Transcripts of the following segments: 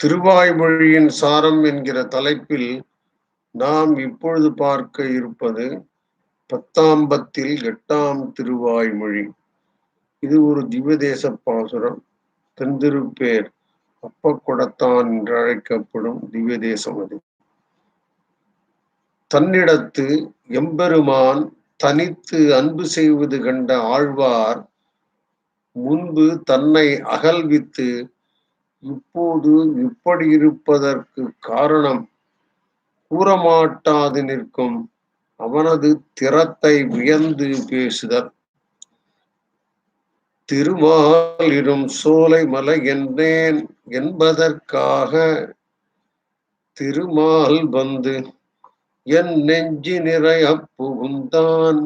திருவாய்மொழியின் சாரம் என்கிற தலைப்பில் நாம் இப்பொழுது பார்க்க இருப்பது பத்தாம்பத்தில் எட்டாம் திருவாய்மொழி இது ஒரு திவ்யதேச பாசுரம். தென்திருப்பேர் அப்பக்குடத்தான் என்று அழைக்கப்படும் திவ்யதேசம் அது. தன்னிடத்து எம்பெருமான் தனித்து அன்பு செய்வது கண்ட ஆழ்வார் முன்பு தன்னை அகல்வித்து இப்போது இப்படி இருப்பதற்கு காரணம் கூறமாட்டாது நிற்கும் அவனது திறத்தை வியந்து பேசுதல் திருமாலிரும் சோலை மலை என்றேன் என்பதற்காக திருமால் வந்து என் நெஞ்சி நிறைய புகுந்தான்.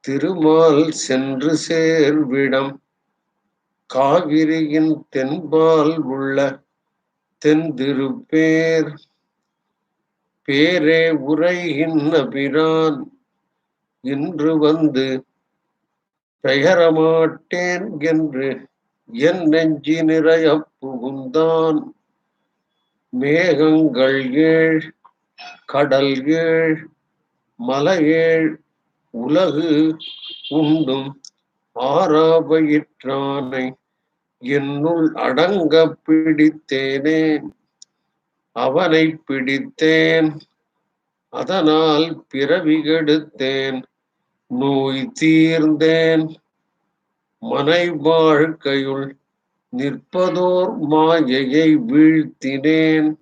திருமால் சென்று சேர்விடம் காவிரியின் தென்பால் உள்ள தென்திருப்பேர் பேரே உரைகின்ற பிரான் இன்று வந்து பெயரமாட்டேன் என்று என் நெஞ்சி நிறைய புகுந்தான் மேகங்கள் ஏழ் கடல் ஏழ் மலையேழ் உலகு உண்டும் ஆறாபயிற்றானை என்னுள் அடங்க பிடித்தேனே அவனை பிடித்தேன். அதனால் பிறவி கெடுத்தேன் நோய் தீர்ந்தேன். மனை வாழ்க்கையுள் நிற்பதோர் மாயையை வீழ்த்தினேன்.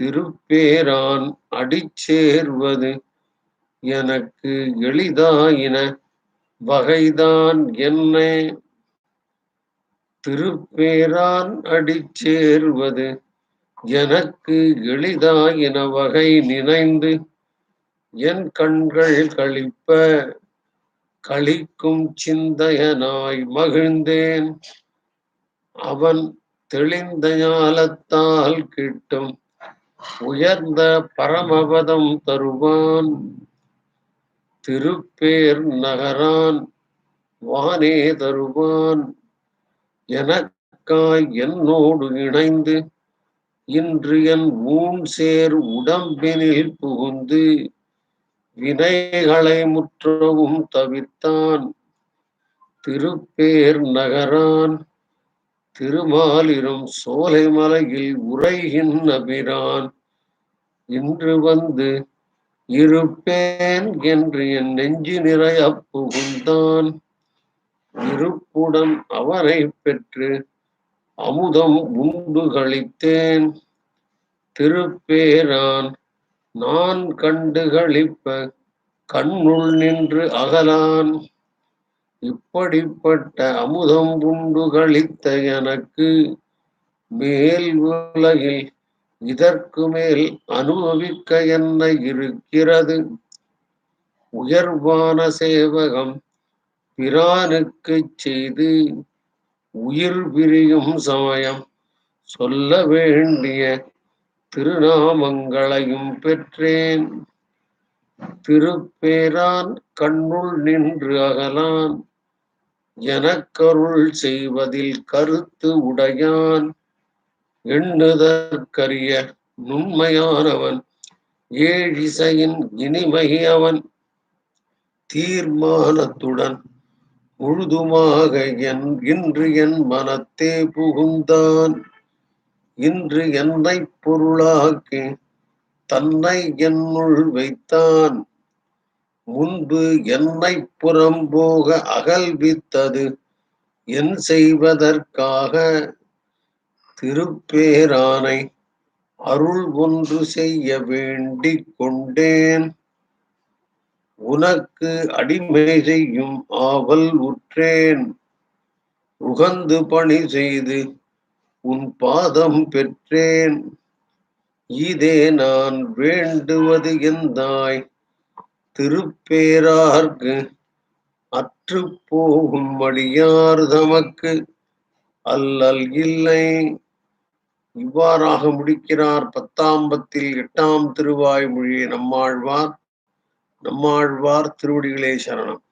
திருப்பேரான் அடிச்சேர்வது எனக்கு எளிதாயின வகைதான் என்னை. திருப்பேரான் அடிச்சேர்வது எனக்கு எளிதாயின வகை நினைந்து என் கண்கள் கழிப்ப கழிக்கும் சிந்தையனாய் மகிழ்ந்தேன். அவன் தெளிந்த ஞாலத்தால் கிட்டும் உயர்ந்த பரமபதம் தருவான். திருப்பேர் நகரான் வானே தருவான். எனக்காய் என்னோடு இணைந்து இன்று என் ஊன் சேர் உடம்பினில் புகுந்து வினைகளை முற்றவும் தவிர்த்தான் திருப்பேர் நகரான் திருமாலிரும் சோலை மலையில் உரைகின்ற பிரான் இன்று வந்து இருப்பேன் என்று என் நெஞ்சு நிறைய புகுந்தான் இருப்புடன் அவரை பெற்று அமுதம் உண்டு கழித்தேன் திருப்பேரான் நான் கண்டு கழிப்ப கண்ணுள் நின்று அகலான். இப்படிப்பட்ட அமுதம் உண்டு கழித்த எனக்கு மேல் உலகில் இதற்கு மேல் அனுபவிக்க என்ன இருக்கிறது? உயர்வான சேவகம் பிரானுக்கு செய்து உயிர் பிரியும் சமயம் சொல்ல வேண்டிய திருநாமங்களையும் பெற்றேன். திருப்பேரான் கண்ணுள் நின்று அகலான். எனக்கருள் செய்வதில் கருத்து உடையான். எண்ணுதற்கரிய நுண்மையானவன் ஏழிசையின் இனிமை அவன் தீர்மானத்துடன் முழுதுமாக என் இன்று என் மனத்தே புகுந்தான். இன்று என்னை பொருளாக்கி தன்னை என்னுள் வைத்தான். முன்பு என்னை புறம்போக அகல்வித்தது என் செய்வதற்காக. திருப்பேரானை அருள் ஒன்று செய்ய வேண்டிக் கொண்டேன். உனக்கு அடிமை செய்யும் ஆவல் உற்றேன். உகந்து பணி செய்து உன் பாதம் பெற்றேன். இதே நான் வேண்டுவது எந்தாய்? திருப்பேரார்க்கு அற்று போகும் அடியார் தமக்கு அல்லல் இல்லை. இவ்வாறாக முடிக்கிறார் பத்தாம்பத்தில் எட்டாம் திருவாய்மொழியை நம்மாழ்வார். நம்மாழ்வார் திருவடிகளே சரணம்.